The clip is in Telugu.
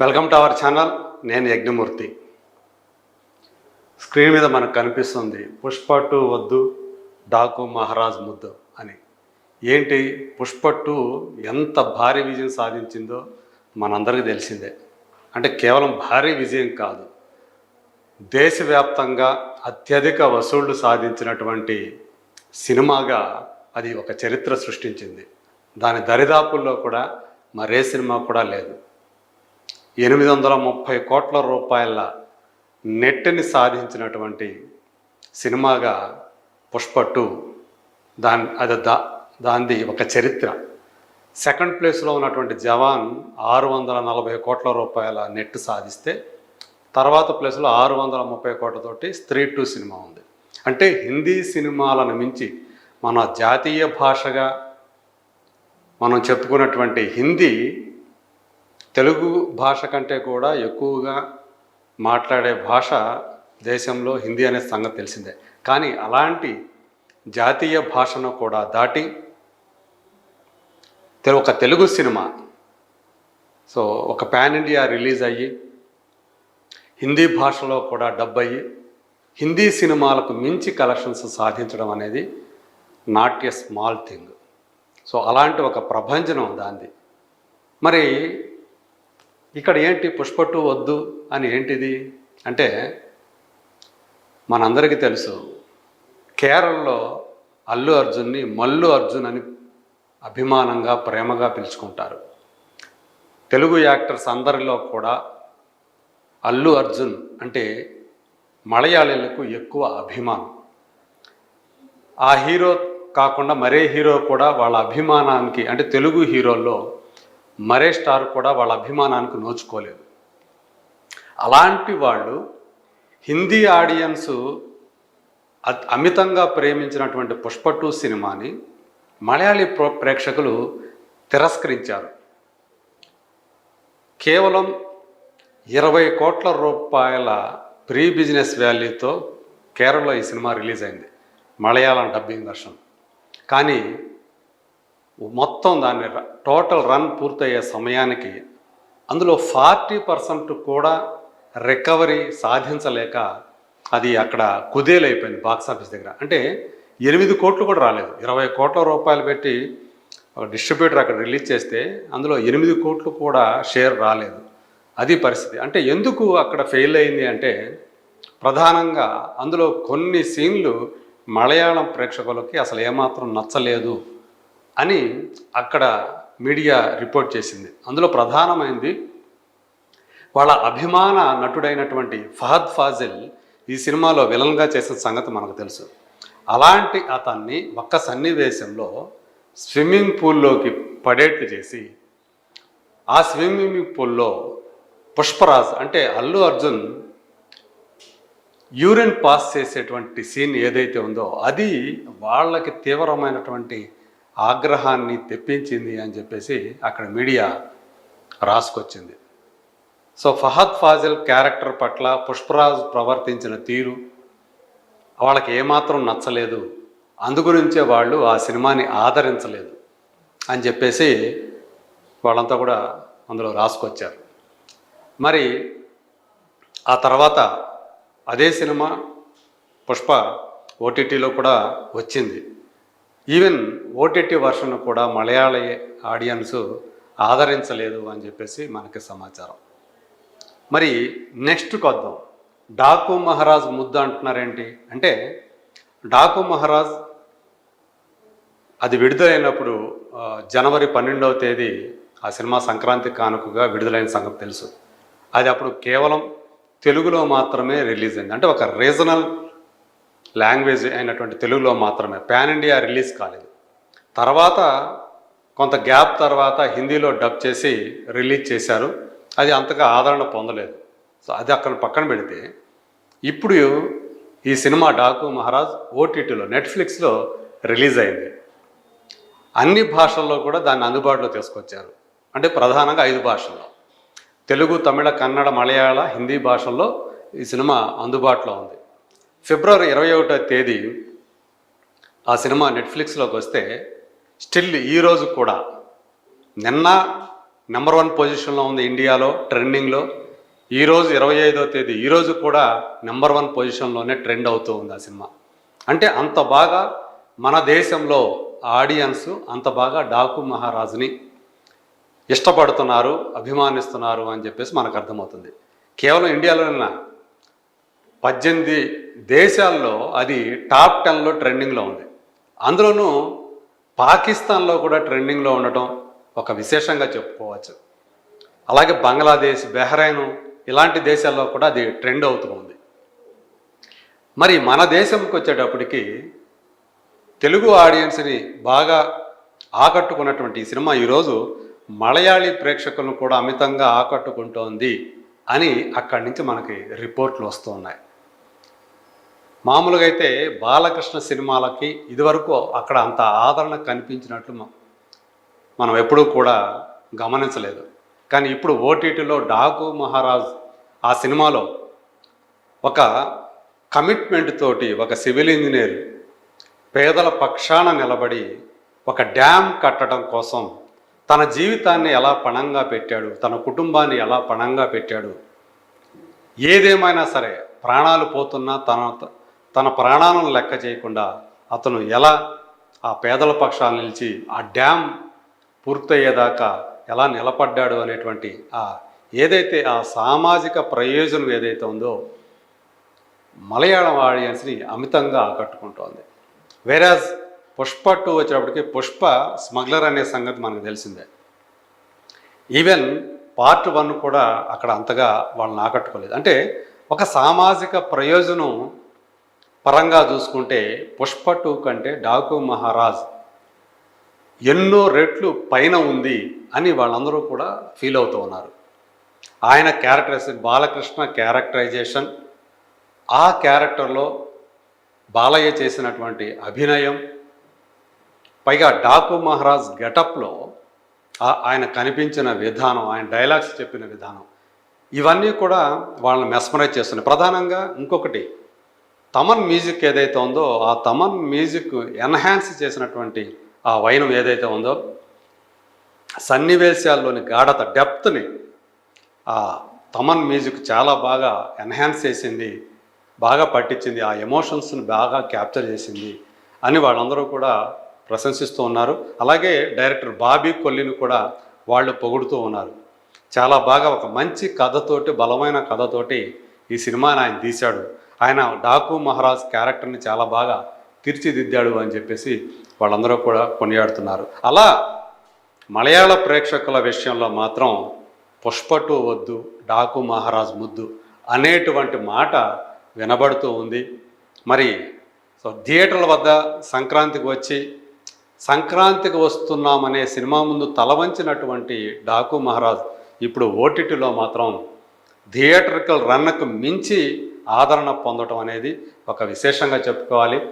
వెల్కమ్ టు అవర్ ఛానల్ నేను యజ్ఞమూర్తి. స్క్రీన్ మీద మనకు కనిపిస్తుంది పుష్ప టూ వద్దు డాకు మహారాజ్ ముద్దు అని. ఏంటి పుష్ప టూ ఎంత భారీ విజయం సాధించిందో మనందరికీ తెలిసిందే. అంటే కేవలం భారీ విజయం కాదు దేశవ్యాప్తంగా అత్యధిక వసూళ్ళు సాధించినటువంటి సినిమాగా అది ఒక చరిత్ర సృష్టించింది. దాని దరిదాపుల్లో కూడా మరే సినిమా కూడా లేదు. ఎనిమిది వందల ముప్పై కోట్ల రూపాయల నెట్ని సాధించినటువంటి సినిమాగా పుష్ప టూ దాని అది దా దానిది ఒక చరిత్ర. సెకండ్ ప్లేస్లో ఉన్నటువంటి జవాన్ ఆరు వందల నలభై కోట్ల రూపాయల నెట్ సాధిస్తే తర్వాత ప్లేస్లో ఆరు వందల ముప్పై కోట్లతోటి స్త్రీ టూ సినిమా ఉంది. అంటే హిందీ సినిమాలను మించి మన జాతీయ భాషగా మనం చెప్పుకున్నటువంటి హిందీ తెలుగు భాష కంటే కూడా ఎక్కువగా మాట్లాడే భాష దేశంలో హిందీ అనే సంగతి తెలిసిందే. కానీ అలాంటి జాతీయ భాషను కూడా దాటి తె- ఒక తెలుగు సినిమా. సో ఒక పాన్ ఇండియా రిలీజ్ అయ్యి హిందీ భాషలో కూడా డబ్ అయ్యి హిందీ సినిమాలకు మించి కలెక్షన్స్ సాధించడం అనేది not a small thing. So అలాంటి ఒక ప్రభంజనం దాంది. మరి ఇక్కడ ఏంటి పుష్పట్టు వద్దు అని ఏంటిది? అంటే మనందరికీ తెలుసు కేరళలో అల్లు అర్జున్ని మల్లు అర్జున్ అని అభిమానంగా ప్రేమగా పిలుచుకుంటారు. తెలుగు యాక్టర్స్ అందరిలో కూడా అల్లు అర్జున్ అంటే మలయాళీలకు ఎక్కువ అభిమానం. ఆ హీరో కాకుండా మరే హీరో కూడా వాళ్ళ అభిమానానికి అంటే తెలుగు హీరోల్లో మరే స్టార్ కూడా వాళ్ళ అభిమానానికి నోచుకోలేదు. అలాంటి వాళ్ళు హిందీ ఆడియన్స్ అమితంగా ప్రేమించినటువంటి పుష్ప టూ సినిమాని మలయాళీ ప్రేక్షకులు తిరస్కరించారు. కేవలం ఇరవై కోట్ల రూపాయల ప్రీ బిజినెస్ వాల్యూతో కేరళలో ఈ సినిమా రిలీజ్ అయింది మలయాళం డబ్బింగ్ వర్షన్. కానీ మొత్తం దాన్ని టోటల్ రన్ పూర్తయ్యే సమయానికి అందులో ఫార్టీ పర్సెంట్ కూడా రికవరీ సాధించలేక అది అక్కడ కుదేలైపోయింది బాక్స్ ఆఫీస్ దగ్గర. అంటే ఎనిమిది కోట్లు కూడా రాలేదు. ఇరవై కోట్ల రూపాయలు పెట్టి డిస్ట్రిబ్యూటర్ అక్కడ రిలీజ్ చేస్తే అందులో ఎనిమిది కోట్లు కూడా షేర్ రాలేదు. అది పరిస్థితి. అంటే ఎందుకు అక్కడ ఫెయిల్ అయింది అంటే ప్రధానంగా అందులో కొన్ని సీన్లు మలయాళం ప్రేక్షకులకి అసలు ఏమాత్రం నచ్చలేదు. అని అక్కడ మీడియా రిపోర్ట్ చేసింది. అందులో ప్రధానమైంది వాళ్ళ అభిమాన నటుడైనటువంటి ఫహద్ ఫాజిల్ ఈ సినిమాలో విలన్గా చేసిన సంగతి మనకు తెలుసు. అలాంటి అతన్ని ఒక్క సన్నివేశంలో స్విమ్మింగ్ పూల్లోకి పడేట్టు చేసి ఆ స్విమ్మింగ్ పూల్లో పుష్పరాజ్ అంటే అల్లు అర్జున్ యూరిన్ పాస్ చేసేటువంటి సీన్ ఏదైతే ఉందో అది వాళ్ళకి తీవ్రమైనటువంటి ఆగ్రహాన్ని తెప్పించింది అని చెప్పేసి అక్కడ మీడియా రాసుకొచ్చింది. సో ఫహద్ ఫాజిల్ క్యారెక్టర్ పట్ల పుష్పరాజ్ ప్రవర్తించిన తీరు వాళ్ళకి ఏమాత్రం నచ్చలేదు. అందుగురించే వాళ్ళు ఆ సినిమాని ఆదరించలేదు అని చెప్పేసి వాళ్ళంతా కూడా అందులో రాసుకొచ్చారు. మరి ఆ తర్వాత అదే సినిమా పుష్ప ఓటీటీలో కూడా వచ్చింది. ఈవెన్ ఓటీటీ వర్షన్ కూడా మలయాళ ఆడియన్స్ ఆదరించలేదు అని చెప్పేసి మనకి సమాచారం. మరి నెక్స్ట్ కొద్దాం. డాకు మహారాజ్ ముద్ద అంటున్నారేంటి? అంటే డాకు మహారాజ్ అది విడుదలైనప్పుడు జనవరి పన్నెండవ తేదీ ఆ సినిమా సంక్రాంతి కానుకగా విడుదలైన సంగతి తెలుసు. అది అప్పుడు కేవలం తెలుగులో మాత్రమే రిలీజ్ అయింది. అంటే ఒక రీజనల్ లాంగ్వేజ్ అయినటువంటి తెలుగులో మాత్రమే. పాన్ ఇండియా రిలీజ్ కాలేదు. తర్వాత కొంత గ్యాప్ తర్వాత హిందీలో డబ్ చేసి రిలీజ్ చేశారు. అది అంతగా ఆదరణ పొందలేదు. సో అది అక్కడ పక్కన పెడితే ఇప్పుడు ఈ సినిమా డాకు మహారాజ్ ఓటీటీలో నెట్ఫ్లిక్స్లో రిలీజ్ అయింది. అన్ని భాషల్లో కూడా దాన్ని అందుబాటులో తీసుకొచ్చారు. అంటే ప్రధానంగా ఐదు భాషల్లో. తెలుగు తమిళ కన్నడ మలయాళ హిందీ భాషల్లో ఈ సినిమా అందుబాటులో ఉంది. ఫిబ్రవరి ఇరవై ఒకటో తేదీ ఆ సినిమా నెట్ఫ్లిక్స్లోకి వస్తే స్టిల్ ఈరోజు కూడా నిన్న నెంబర్ వన్ పొజిషన్లో ఉంది ఇండియాలో ట్రెండింగ్లో. ఈరోజు ఇరవై ఐదో తేదీ ఈరోజు కూడా నెంబర్ వన్ పొజిషన్లోనే ట్రెండ్ అవుతూ ఉంది ఆ సినిమా. అంటే అంత బాగా మన దేశంలో ఆడియన్స్ అంత బాగా డాకు మహారాజుని ఇష్టపడుతున్నారు అభిమానిస్తున్నారు అని చెప్పేసి మనకు అర్థమవుతుంది. కేవలం ఇండియాలోనే పద్దెనిమిది దేశాల్లో అది టాప్ టెన్లో ట్రెండింగ్లో ఉంది. అందులోనూ పాకిస్తాన్లో కూడా ట్రెండింగ్లో ఉండటం ఒక విశేషంగా చెప్పుకోవచ్చు. అలాగే బంగ్లాదేశ్ బెహ్రైన్ ఇలాంటి దేశాల్లో కూడా అది ట్రెండ్ అవుతూ ఉంది. మరి మన దేశంకి వచ్చేటప్పటికి తెలుగు ఆడియన్స్ని బాగా ఆకట్టుకున్నటువంటి ఈ సినిమా ఈరోజు మలయాళీ ప్రేక్షకులను కూడా అమితంగా ఆకట్టుకుంటోంది అని అక్కడి నుంచి మనకి రిపోర్ట్లు వస్తూ ఉన్నాయి. మామూలుగా అయితే బాలకృష్ణ సినిమాలకి ఇదివరకు అక్కడ అంత ఆదరణ కనిపించినట్లు మనం ఎప్పుడూ కూడా గమనించలేదు. కానీ ఇప్పుడు ఓటీటీలో డాకు మహారాజ్ ఆ సినిమాలో ఒక కమిట్మెంట్ తోటి ఒక సివిల్ ఇంజనీర్ పేదల పక్షాన నిలబడి ఒక డ్యామ్ కట్టడం కోసం తన జీవితాన్ని ఎలా పణంగా పెట్టాడు తన కుటుంబాన్ని ఎలా పణంగా పెట్టాడు ఏదేమైనా సరే ప్రాణాలు పోతున్నా తన తన ప్రాణాలను లెక్క చేయకుండా అతను ఎలా ఆ పేదల పక్షాలు నిలిచి ఆ డ్యామ్ పూర్తయ్యేదాకా ఎలా నిలబడ్డాడు అనేటువంటి ఆ ఏదైతే ఆ సామాజిక ప్రయోజనం ఏదైతే ఉందో మలయాళం ఆడియన్స్ని అమితంగా ఆకట్టుకుంటోంది. వేరాజ్ పుష్ప టూ వచ్చేటప్పటికి పుష్ప స్మగ్లర్ అనే సంగతి మనకు తెలిసిందే. ఈవెన్ పార్ట్ వన్ కూడా అక్కడ అంతగా వాళ్ళని ఆకట్టుకోలేదు. అంటే ఒక సామాజిక ప్రయోజనం పరంగా చూసుకుంటే పుష్ప టూ కంటే డాకు మహారాజ్ ఎన్నో రెట్లు పైన ఉంది అని వాళ్ళందరూ కూడా ఫీల్ అవుతూ ఉన్నారు. ఆయన క్యారెక్టరైజేషన్ బాలకృష్ణ క్యారెక్టరైజేషన్ ఆ క్యారెక్టర్లో బాలయ్య చేసినటువంటి అభినయం పైగా డాకు మహారాజ్ గెటప్లో ఆయన కనిపించిన విధానం ఆయన డైలాగ్స్ చెప్పిన విధానం ఇవన్నీ కూడా వాళ్ళని మెస్మరైజ్ చేస్తున్నాయి. ప్రధానంగా ఇంకొకటి తమన్ మ్యూజిక్ ఏదైతే ఉందో ఆ తమన్ మ్యూజిక్ ఎన్హాన్స్ చేసినటువంటి ఆ వైనం ఏదైతే ఉందో సన్నివేశాల్లోని గాఢత డెప్త్ని ఆ తమన్ మ్యూజిక్ చాలా బాగా ఎన్హాన్స్ చేసింది బాగా పట్టించింది ఆ ఎమోషన్స్ని బాగా క్యాప్చర్ చేసింది అని వాళ్ళందరూ కూడా ప్రశంసిస్తూ ఉన్నారు. అలాగే డైరెక్టర్ బాబీ కొల్లిని కూడా వాళ్ళు పొగుడుతూ ఉన్నారు. చాలా బాగా ఒక మంచి కథతోటి బలమైన కథతోటి ఈ సినిమాని ఆయన తీశాడు. ఆయన డాకు మహారాజ్ క్యారెక్టర్ని చాలా బాగా తీర్చిదిద్దాడు అని చెప్పేసి వాళ్ళందరూ కూడా కొనియాడుతున్నారు. అలా మలయాళ ప్రేక్షకుల విషయంలో మాత్రం పుష్పటు వద్దు డాకు మహారాజ్ ముద్దు అనేటువంటి మాట వినబడుతూ ఉంది. మరి సో థియేటర్ల వద్ద సంక్రాంతికి వచ్చి సంక్రాంతికి వస్తున్నామనే సినిమా ముందు తలవంచినటువంటి డాకు మహారాజ్ ఇప్పుడు ఓటీటీలో మాత్రం థియేటర్కల్ రన్కు మించి ఆదరణ పొందటం అనేది ఒక విశేషంగా చెప్పుకోవాలి.